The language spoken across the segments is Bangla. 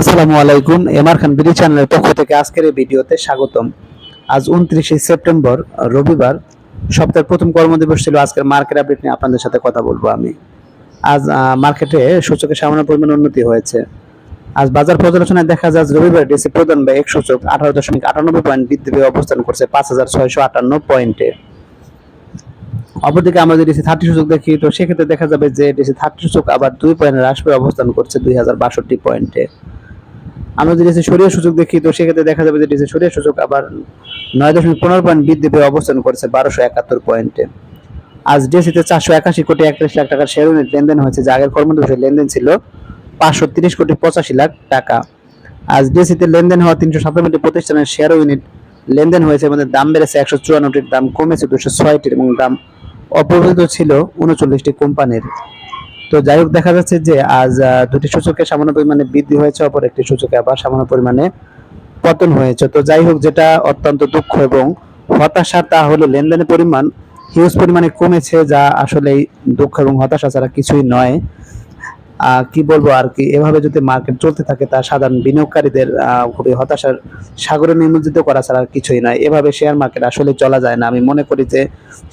আসসালামু আলাইকুম এমআর খান বিডি চ্যানেলের পক্ষ থেকে আজকের এই ভিডিওতে স্বাগতম। আজ উনত্রিশে সেপ্টেম্বর, রবিবার, সপ্তাহের প্রথম কর্মদিবস ছিল আজকের মার্কেট আপডেট নিয়ে আপনাদের সাথে কথা বলব আমি। আজ মার্কেটে সূচকের সামান্য পরিমাণ উন্নতি হয়েছে। আজ বাজার পর্যালোচনায় দেখা যায় রবিবার ডিসি প্রধান বা এক সূচক আঠারো দশমিক আটানব্বই পয়েন্ট বৃদ্ধি পেয়ে অবস্থান করছে পাঁচ হাজার ছয়শো আটান্ন পয়েন্টে। অপরদিকে আমরা যদি ডিসি থার্টি সূচক দেখি, তো সেক্ষেত্রে দেখা যাবে যে ডিসি থার্টি সূচক আবার দুই পয়েন্ট হ্রাস পেয়ে অবস্থান করছে দুই হাজার বাষট্টি পয়েন্টে। আমরা যদি সরিয়ে সূচক দেখি, তো সেক্ষেত্রে দেখা যাবে যে ডিসি সরিয়ে সূচক আবার নয় দশমিক পনেরো পয়েন্ট বৃদ্ধি পেয়ে অবস্থান করছে বারোশো একাত্তর পয়েন্টে আজ ডিএসিতে চারশো একাশি কোটি একত্রিশ লাখ টাকার শেয়ার লেনদেন হয়েছে, যা আগের কর্মদিবসের লেনদেন ছিল পাঁচশো তিরিশ কোটি পঁচাশি লাখ টাকা। আজ ডিএসিতে লেনদেন হওয়া তিনশো সাতান্নটি প্রতিষ্ঠানের শেয়ার ইউনিট লেনদেন হয়েছে আমাদের দাম বেড়েছে একশো চুয়ান্নটির, দাম কমেছে দুশো ছয়টির এবং দাম অপরিহিত ছিল উনচল্লিশটি কোম্পানির। তো যাই হোক, দেখা যাচ্ছে যে আজ দুটি সূচকে সামান্য পরিমাণে বৃদ্ধি হয়েছে, অপর একটি সূচকে আবার সামান্য পরিমাণে পতন হয়েছে। তো যাই হোক, যেটা অত্যন্ত দুঃখ এবং হতাশা, তা হলো লেনদেনের পরিমাণ। হিউজ পরিমাণে কমেছে, যা আসলে দুঃখ এবং হতাশা ছাড়া কিছুই নয়। কি বলব আর কি, এভাবে যদি মার্কেট চলতে থাকে, তা সাধারণ বিনিয়োগকারীদের খুবই হতাশার সাগরে নিমজ্জিত করা ছাড়া কিছুই নয়। এভাবে শেয়ার মার্কেট আসলে চলা যায় না। আমি মনে করি যে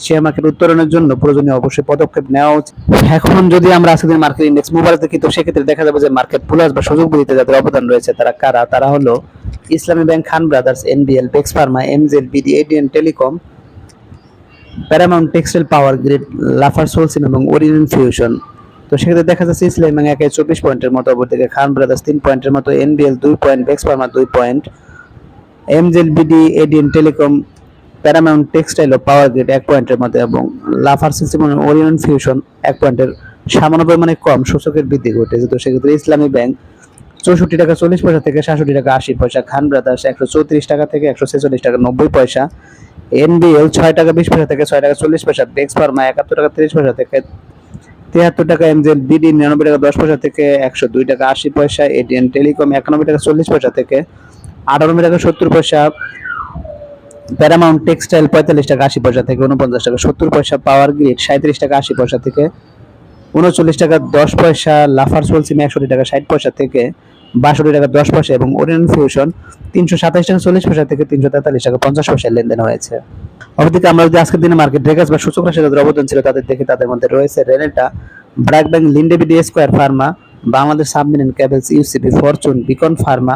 শেয়ার মার্কেট উত্তরণের জন্য প্রয়োজনীয় অবশ্যই পদক্ষেপ নেওয়া উচিত। এখন যদি আমরা আজকের মার্কেট ইন্ডেক্স মোবাইল দেখি, তো সেক্ষেত্রে দেখা যাবে যে মার্কেট প্লাস বা সুযোগ বৃদ্ধিতে যাদের অবদান রয়েছে, তারা কারা? তারা হলো Islami Bank, Khan Brothers NBL BX Pharma MJL BD ADN Telecom, Paramount, Textile Power Grid Lafarge, Holcim এবং ওরিয়েন্ট ফিউশন। তো সেক্ষেত্রে দেখা যাচ্ছে ইসলাম ব্যাংক একে চব্বিশ পয়েন্টের মতো অপরদিকে খান ব্রাদার্স তিন পয়েন্টের মতো এনবিএল দুই পয়েন্ট বেক্স ফার্মা দুই point MJL BD ADN Telecom Paramount Textile ও পাওয়ার গ্রিড এক পয়েন্টের মধ্যে এবং লাফার সিস্টেম ওরিয়ন ফিউশন এক পয়েন্টের সামান্য পরিমাণে কম সূচকের বৃদ্ধি ঘটেছে। তো সেক্ষেত্রে ইসলামী ব্যাংক চৌষট্টি টাকা চল্লিশ পয়সা থেকে সাতষট্টি টাকা আশি পয়সা খান ব্রাদার্স একশো চৌত্রিশ টাকা থেকে একশো ছেচল্লিশ টাকা নব্বই পয়সা এনবিএল ছয় টাকা বিশ পয়সা থেকে ছয় টাকা চল্লিশ পয়সা বেক্স ফার্মা একাত্তর টাকা তিরিশ পয়সা থেকে তিয়াত্তর টাকা এমজেল বিডি নিরানব্বই টাকা দশ পয়সা থেকে একশো দুই টাকা আশি পয়সা এটিএন টেলিকম একানব্বই টাকা চল্লিশ পয়সা থেকে আটানব্বই টাকা সত্তর পয়সা প্যারামাউন্ট টেক্সটাইল পঁয়তাল্লিশ টাকা আশি পয়সা থেকে উনপঞ্চাশ টাকা সত্তর পয়সা পাওয়ার গ্রিড সাঁত্রিশ টাকা আশি পয়সা থেকে উনচল্লিশ টাকা দশ পয়সা লাফার চলসিম একষট্টি টাকা ষাট পয়সা থেকে বাষট্টি টাকা দশ পয়সা এবং ওরিয়েন্ট ফিউশন তিনশো সাতাশ টাকা চল্লিশ পয়সা থেকে তিনশো তেতাল্লিশ টাকা পঞ্চাশ পয়সা লেনদেন হয়েছে। অপরদিকে আমরা যদি আজকের দিনে মার্কেট রেগাস বা সূচক রাশি যাদের অবদান ছিল তাদের দেখে তাদের মধ্যে রয়েছে Renata BRAC Bank Linde BD Square Pharma Bangladesh Submarine Cables UCB Fortune Beacon Pharma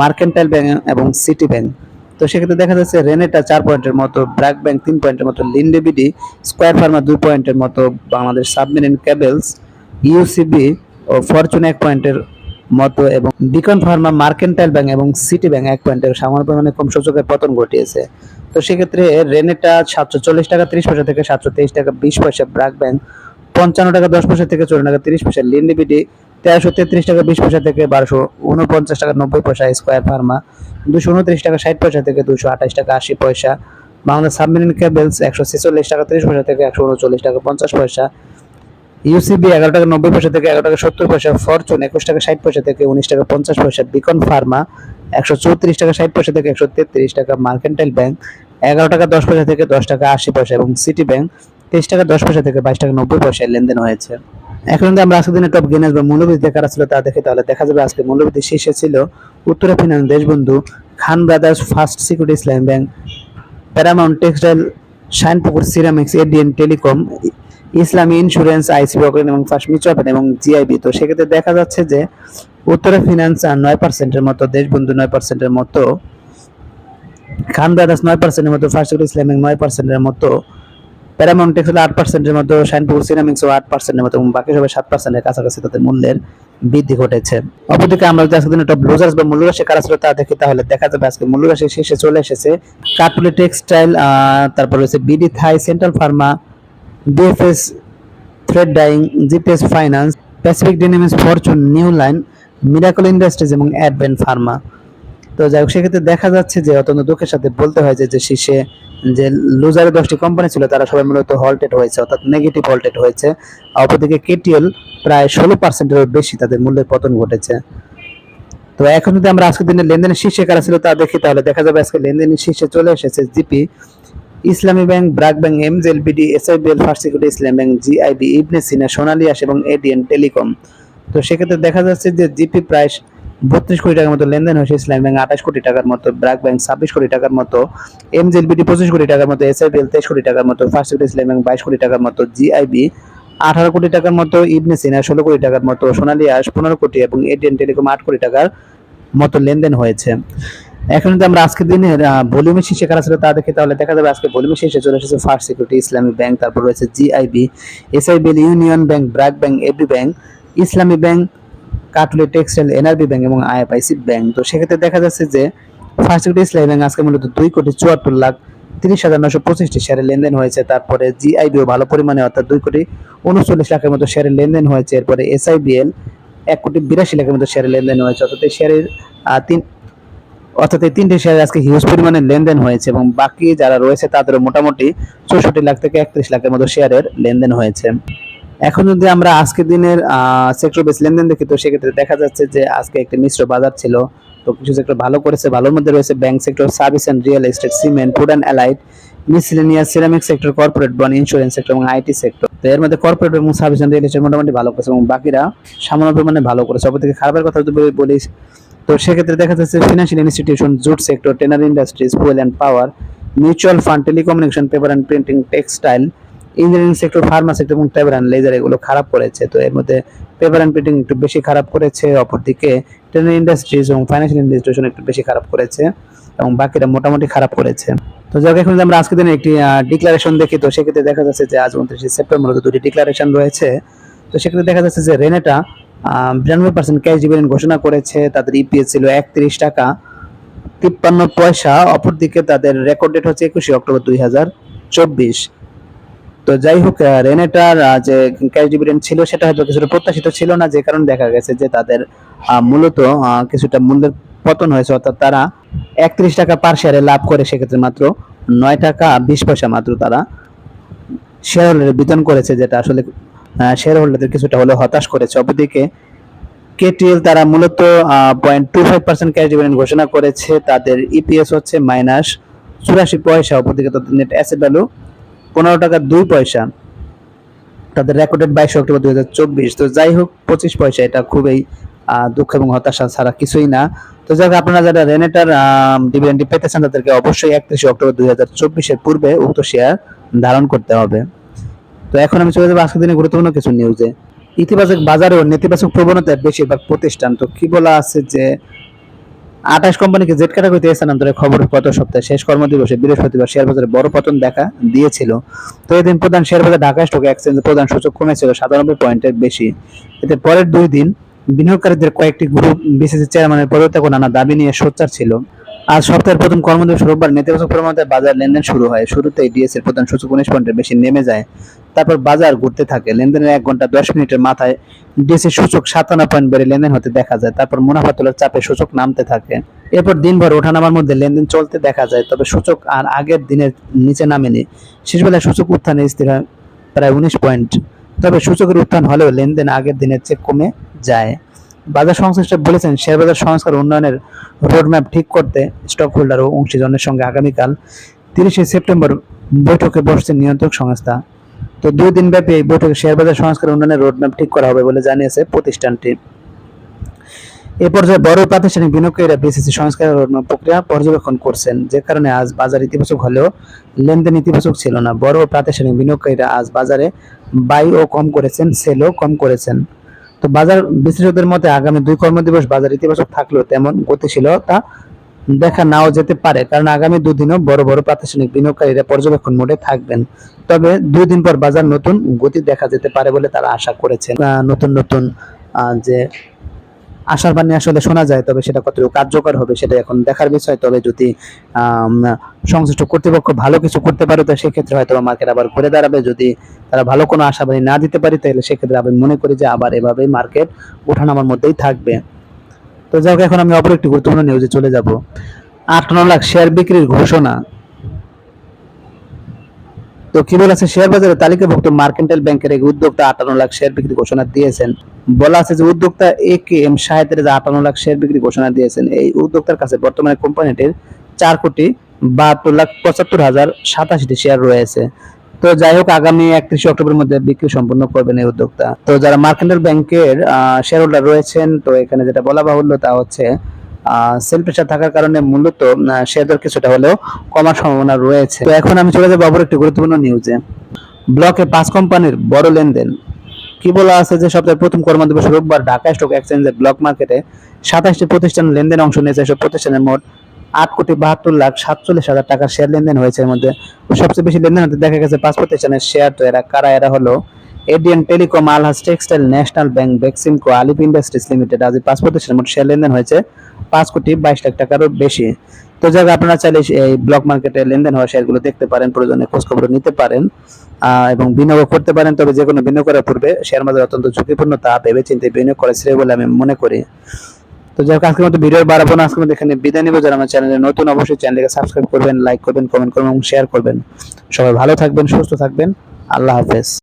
Mercantile Bank এবং সিটি ব্যাংক তো সেক্ষেত্রে দেখা যাচ্ছে রেনেটা চার পয়েন্টের মতো ব্র্যাক ব্যাংক তিন পয়েন্টের মতো লিন্ডেবিডি স্কোয়ার ফার্মা দুই পয়েন্টের মতো বাংলাদেশ সাবমেরিন ক্যাবেলস ইউসিবি ও ফরচুন এক পয়েন্টের মতো এবং বিকন ফার্মা মার্কেন্টাইল ব্যাংক এবং সিটি ব্যাংক এক পয়েন্টের সামান্য পরিমাণে কম সূচকের পতন ঘটিয়েছে। তো সেক্ষেত্রে রেনেটা সাতশো চল্লিশ টাকা তিরিশ পয়সা থেকে সাতশো তেইশ টাকা বিশ পয়সা ব্র্যাক ব্যাংক পঞ্চান্ন টাকা দশ পয়সা থেকে চুয়ান্ন টাকা তিরিশ পয়সা লিন্ডিবিডি তেরোশো তেত্রিশ টাকা বিশ পয়সা থেকে বারোশো উনপঞ্চাশ টাকা নব্বই পয়সা স্কোয়ার ফার্মা দুশো উনত্রিশ টাকা ষাট পয়সা থেকে দুশো আঠাশ টাকা আশি পয়সা। বাংলা সাবমেরিন কেবলস একশো ছেচল্লিশ টাকা তিরিশ পয়সা থেকে একশো উনচল্লিশ টাকা পঞ্চাশ পয়সা। ইউসিবি এগারো টাকা নব্বই পয়সা থেকে এগারো টাকা সত্তর পয়সা ফরচুন একুশ টাকা ষাট পয়সা থেকে উনিশ টাকা পঞ্চাশ পয়সা বিকন ফার্মা একশো চৌত্রিশ টাকা ষাট পয়সা থেকে একশো তেত্রিশ টাকা মার্কেন্টাইল ব্যাংক এগারো টাকা দশ পয়সা থেকে দশ টাকা আশি পয়সা এবং সিটি ব্যাংক তেইশ টাকা দশ পয়সা থেকে বাইশ টাকা নব্বই পয়সায় লেনদেন হয়েছে। এখন যদি আমরা আজকের দিনে টপ গেনার্স বা মূল্যবৃদ্ধি কারা ছিল তা দেখি, তাহলে দেখা যাবে আজকে মূল্যবৃদ্ধি শীর্ষে ছিল Uttara Finance Deshbandhu Khan Brothers First Security Islam Bank Paramount Textile Shinepukur Ceramics ADN Telecom Islami Insurance ICB Agrani এবং মিউচুয়াল ফান্ড এবং জিআইবি তো সেক্ষেত্রে দেখা যাচ্ছে যে উত্তরা ফিনান্স নয় পার্সেন্টের মতো, দেশবন্ধু নয় পার্সেন্টের মতো, খান ব্রাদার্স নয় পার্সেন্টের মতো, ফার্স্ট সিকিউরিটি ইসলামিক নয় পার্সেন্টের মতো, প্যারামাউন্ট টেক্সটাইল আট পার্সেন্টের মতো শাইনপুকুর সিরামিক্সও আট পার্সেন্টের মতো এবং বাকি সবাই সাত পার্সেন্টের কাছাকাছি তাদের মূল্যের বৃদ্ধি ঘটেছে। অপরদিকে আমরা যদি আজকে দিনে টপ লুজার্স বা মূল্যরাশি কারা ছিল তা দেখি, তাহলে দেখা যাবে আজকে মূল্যরাশি শেষে চলে এসেছে। কাটুলি টেক্সটাইল তারপর রয়েছে BD Thai Central Pharma DFS thread dyeing GPS finance Pacific Dynamics Fortune New Line Miracle Industries এবং অ্যাডভেন্ট ফার্মা তো যাই হোক, সেক্ষেত্রে দেখা যাচ্ছে যে অত্যন্ত দুঃখের সাথে বলতে হয় যে শীর্ষে যে লুজারের দশটি কোম্পানি ছিল, তারা সবাই মূলত হল্টেড হয়েছে, অর্থাৎ নেগেটিভ হল্টেড হয়েছে। অপরদিকে কেটিএল প্রায় ষোলো পার্সেন্টেরও বেশি তাদের মূল্যের পতন ঘটেছে। তো এখন যদি আমরা আজকের দিনে লেনদেনের শীর্ষে কারা ছিল তা দেখি, তাহলে দেখা যাবে আজকে লেনদেনের শীর্ষে চলে এসেছে GP Islami Bank BRAC Bank MJL BD SIBL, First Security, Islam Bank, GIB, Ibne Sina সোনালিয়াস এবং এডিএন টেলিকম। তো সেক্ষেত্রে দেখা যাচ্ছে যে জিপি প্রাইস বত্রিশ কোটি টাকার মতো লেনদেন হয়েছে, ইসলামী ব্যাংক আঠাশ কোটি টাকার মতো ব্র্যাক ব্যাংক ছাব্বিশ কোটি টাকার মতো এমজেলবিডি পঁচিশ কোটি টাকার মতো, এসআইবিএল তেইশ কোটি টাকার মতো, ফার্স্ট সেক্টর ইসলামী ব্যাংক বাইশ কোটি টাকার মতো, জিআইবি আঠারো কোটি টাকার মতো, ইবনে সিনা ষোলো কোটি টাকার মতো, সোনালী আস পনেরো কোটি এবং এডিএন টেলিকম আট কোটি টাকার মতো লেনদেন হয়েছে। এখন যদি আমরা আজকের দিনের ভলিউমের শীর্ষে কারা ছিল তা দেখি, তাহলে দেখা যাবে আজকে ভলিউমের শীর্ষে চলে এসেছে ফার্স্ট সিকিউরিটি ইসলামী ব্যাংক তারপর রয়েছে GIB SIBL Union Bank BRAC Bank AB Bank Islami Bank Katuli Textile NRB Bank এবং আইএফআইসি ব্যাংক তো সেক্ষেত্রে দেখা যাচ্ছে যে ফার্স্ট সিকিউরিটি ইসলামী ব্যাংক আজকে মূলত দুই কোটি চুয়াত্তর লাখ তিরিশ হাজার নশো পঁচিশটি শেয়ারের লেনদেন হয়েছে। তারপরে জিআইবিও ভালো পরিমাণে, অর্থাৎ দুই কোটি উনচল্লিশ লাখের মতো শেয়ারের লেনদেন হয়েছে। এরপরে এসআইবিএল এক কোটি বিরাশি লাখের মতো শেয়ারের লেনদেন হয়েছে। অর্থাৎ এই শেয়ারের তিন অর্থাৎ এই তিনটে শেয়ার আজকে হিউজ পরিমাণে লেনদেন হয়েছে এবং বাকি যারা রয়েছে তাদেরও মোটামুটি চৌষট্টি লাখ থেকে একত্রিশ লাখের মতো শেয়ারের লেনদেন হয়েছে। এখন যদি আমরা আজকের দিনের সেক্টর বেস লেনদেন দেখি, তো সেক্ষেত্রে দেখা যাচ্ছে যে আজকে একটি মিশ্র বাজার ছিল। তো কিছু সেক্টর ভালো করেছে, ভালোর মধ্যে রয়েছে bank sector service and real estate cement food and allied miscellaneous ceramic sector corporate bond insurance sector এবং আইটি সেক্টর তো এর মধ্যে কর্পোরেট এবং সার্ভিস অ্যান্ড রিয়েল এস্টেট মোটামুটি ভালো করেছে এবং বাকিরা সামান্য পরিমাণে ভালো করেছে। অপরদিকে খারাপের কথা যদি বলি তো সেক্ষেত্রে দেখা যাচ্ছে financial institution jute sector tannery industries fuel and power mutual fund telecommunication paper and printing textile engineering sector pharma sector এবং পেপার অ্যান্ড লেজার এগুলো খারাপ করেছে। তো এর মধ্যে পেপার অ্যান্ড প্রিন্টিং একটু বেশি খারাপ করেছে, অপরদিকে টেনার ইন্ডাস্ট্রিজ এবং ফাইন্যান্সিয়াল ইনস্টিটিউশন একটু বেশি খারাপ করেছে এবং বাকিরা মোটামুটি খারাপ করেছে। তো যাক এখন আমরা আজকে দিনে একটি ডিক্লারেশন দেখি, তো সেক্ষেত্রে দেখা যাচ্ছে যে আজ উনত্রিশে সেপ্টেম্বর দুটি ডিক্লারেশন রয়েছে। তো সেক্ষেত্রে দেখা যাচ্ছে যে রেনেটা বিরানব্বই পার্সেন্ট ক্যাশ ডিভিডেন্ড ঘোষণা করেছে, তাদের ইপিএস ছিল একত্রিশ টাকা। তিপ্পান্ন পয়সা, অপরদিকে তাদের রেকর্ড ডেট হচ্ছে একুশে অক্টোবর দুই হাজার চব্বিশ। তো যাই হোক রেনেটার যে ক্যাশ ডিভিডেন্ড ছিল, সেটা হয়তো কিছুটা প্রত্যাশিত ছিল না, যে কারণে দেখা গেছে যে তাদের মূলত কিছুটা মূল্যের পতন হয়েছে, অর্থাৎ তারা একত্রিশ টাকা পার শেয়ারে লাভ করে, সেক্ষেত্রে মাত্র নয় টাকা বিশ পয়সা মাত্র তারা শেয়ার বিতরণ করেছে, যেটা আসলে শেয়ার হোল্ডারদের কিছুটা হলেও হতাশ করেছে। অপরদিকে কেটিএল তারা মূলত point two five percent cash dividend ঘোষণা করেছে। তাদের ইপিএস হচ্ছে মাইনাস চুরাশি পয়সা, অপরদিকে তাদের নেট অ্যাসেট ভ্যালু পনেরো টাকা দুই পয়সা। তাদের রেকর্ডেড বাইশে অক্টোবর দুই হাজার চব্বিশ। তো যাই হোক, পঁচিশ পয়সা এটা খুবই দুঃখ এবং হতাশা ছাড়া কিছুই না। তো যাই হোক, আপনারা যারা রেনেটার ডিভিডেন্ডটি পেতে চান তাদেরকে অবশ্যই একত্রিশে অক্টোবর দুই হাজার চব্বিশের পূর্বে উক্ত শেয়ার ধারণ করতে হবে। তো এখন আমি চলে যাব আজকের দিনে গুরুত্বপূর্ণ কিছু নিউজে ইতিবাচক বাজারে ও নেতিবাচক প্রবণতার বেশিরভাগ প্রতিষ্ঠান। তো কি বলা আছে যে, আঠাশ কোম্পানিকে জেট ক্যাটাগরিতে স্থানান্তরের খবর গত সপ্তাহে শেষ কর্মদিবসে বৃহস্পতিবার শেয়ার বাজারে বড় পতন দেখা দিয়েছিল। তো এদিন প্রধান শেয়ার বাজার ঢাকা স্টক এক্সচেঞ্জের প্রধান সূচক কমেছিল সাতানব্বই পয়েন্টের বেশি। এতে পরের দুই দিন বিনিয়োগকারীদের কয়েকটি গ্রুপ বিসিসি চেয়ারম্যানের পদত্যাগ নানা দাবি নিয়ে সোচ্চার ছিল। আজ সপ্তাহের প্রথম কর্মদিবস রোববার নেতিবাচক প্রবণতায় বাজার লেনদেন শুরু হয়। শুরুতেই ডিএস এর প্রধান সূচক উনিশ পয়েন্টের বেশি নেমে যায়। তারপর বাজার ঘুরতে থাকে। লেনদেনের এক ঘণ্টা দশ মিনিটের মাথায় ডিএসসি সূচক সাতান্ন পয়েন্ট বেড়ে লেনদেন হতে দেখা যায়। তারপর মুনাফা তোলার চাপে সূচক নামতে থাকে। এরপর দিনভর ওঠানামার মধ্যে লেনদেন চলতে দেখা যায়। তবে সূচক আর আগের দিনের নিচে নামেনি। শেষবেলায় সূচক উত্থানে স্থির হয় প্রায় উনিশ পয়েন্ট। তবে সূচকের উত্থান হলেও লেনদেন আগের দিনের চেয়ে কমে যায়। বাজার সংশ্লিষ্ট বলেছেন, শেয়ার বাজার সংস্কার উন্নয়নের রোডম্যাপ ঠিক করতে স্টক হোল্ডার ও অংশীজনের সঙ্গে আগামীকাল তিরিশে সেপ্টেম্বর বৈঠকে বসছে নিয়ন্ত্রক সংস্থা। তো দুই দিন ব্যাপী এই বৈঠকে শেয়ার বাজার সংস্কার উন্নয়নের রোডম্যাপ ঠিক করা হবে বলে জানিয়েছে প্রতিষ্ঠানটি। এ পর্যায়ে বড় প্রাতিষ্ঠানিক বিনিয়োগকারীরা বিসিসি সংস্কারের রোডম্যাপ প্রক্রিয়া পর্যবেক্ষণ করছেন, যে কারণে আজ বাজার ইতিবাচক হলেও লেনদেন ইতিবাচক ছিল না। বড় প্রাতিষ্ঠানিক বিনিয়োগকারীরা আজ বাজারে বাই ও কম করেছেন সেলও কম করেছেন। তো বাজার বিশ্লেষকদের মতে আগামী দুই কর্মদিবস বাজার ইতিবাচক থাকলেও তেমন গতিশীলতা দেখা নাও যেতে পারে, কারণ আগামী দুদিনও বড় বড় প্রাতিষ্ঠানিক বিনিয়োগকারীরা পর্যবেক্ষণ মোডে থাকবেন। তবে দুই দিন পর বাজার নতুন গতি দেখা যেতে পারে বলে তারা আশা করেছেন। নতুন নতুন যে আশার বাণী আসলে শোনা যায়, তবে সেটা কতটুকু কার্যকর হবে সেটা এখন দেখার বিষয়। তবে যদি সংশ্লিষ্ট কর্তৃপক্ষ ভালো কিছু করতে পারে, তো সেক্ষেত্রে হয়তো মার্কেট আবার ঘুরে দাঁড়াবে। যদি তারা ভালো কোনো আশাবাদী না দিতে পারে, তাহলে সেক্ষেত্রে আমি মনে করি যে আবার এভাবেই মার্কেট ওঠানামার মধ্যেই থাকবে। তো যাই এখন আমি অপর একটি গুরুত্বপূর্ণ নিউজে চলে যাব। আটান্ন লাখ শেয়ার বিক্রির ঘোষণা। কি বলেছে শেয়ার বাজারে তালিকাভুক্ত মার্কেন্টাইল ব্যাংকের এক উদ্যোক্তা আটান্ন লাখ শেয়ার বিক্রি ঘোষণা দিয়েছেন। বলা আছে যে উদ্যোক্তা এ কে এম সাহেদের যে আটান্ন লাখ শেয়ার বিক্রি ঘোষণা দিয়েছেন, এই উদ্যোক্তার কাছে বর্তমানে কোম্পানিটির চার কোটি বাহাত্তর লাখ পঁচাত্তর হাজার সাতাশিটি শেয়ার রয়েছে। তো যাই হোক, আগামী একত্রিশে অক্টোবরের মধ্যে বিক্রি সম্পন্ন করবেন এই উদ্যোক্তা। তো যারা মার্কেন্টাইল ব্যাংকের শেয়ার হোল্ডার রয়েছেন, তো এখানে যেটা বলা বাহুল্য তা হচ্ছে সেল প্রেশার থাকার কারণে মূলত শেয়ার কিছুটা হলেও কমার সম্ভাবনা রয়েছে। তো এখন আমি চলে যাব আবার একটি গুরুত্বপূর্ণ নিউজে ব্লকে পাঁচ কোম্পানির বড় লেনদেন। কি বলা আছে যে সপ্তাহের প্রথম কর্মদিবস রোববার ঢাকা স্টক এক্সচেঞ্জের ব্লক মার্কেটে সাতাশটি প্রতিষ্ঠান লেনদেন অংশ নিয়েছে। এসব প্রতিষ্ঠানের মোট আট কোটি বাহাত্তর লাখ সাতচল্লিশ হাজার টাকার শেয়ার লেনদেন হয়েছে এর মধ্যে। সবচেয়ে বেশি লেনদেন হতে দেখা গেছে পাঁচ প্রতিষ্ঠানের শেয়ার তো এরা কারা? এরা হলো ADN Telecom, Alhaj textile, National Bank Beximco Alif Industries Limited. আজ পাঁচ প্রতিষ্ঠানের মোট শেয়ার লেনদেন হয়েছে পাঁচ কোটি বাইশ লাখ টাকারও বেশি। তো যাক আপনারা চাইলে এই ব্লক মার্কেটে লেনদেন হওয়া শেয়ারগুলো দেখতে পারেন, প্রয়োজনে খোঁজখবর নিতে পারেন এবং বিনিয়োগ করতে পারেন। তবে যে কোনো বিনিয়োগ করার পূর্বে শেয়ার বাজার অত্যন্ত ঝুঁকিপূর্ণ, তা ভেবে চিন্তে বিনিয়োগ করা শ্রেয় বলে আমি মনে করি। তো যাই হোক, আজকের মতো ভিডিও বাড়াবো না, আজকের মতো এখানে বিদায় নিব। যারা আমার চ্যানেলে নতুন, অবশ্যই চ্যানেলকে সাবস্ক্রাইব করবেন, লাইক করবেন, কমেন্ট করবেন এবং শেয়ার করবেন। সবাই ভালো থাকবেন, সুস্থ থাকবেন। আল্লাহ হাফেজ।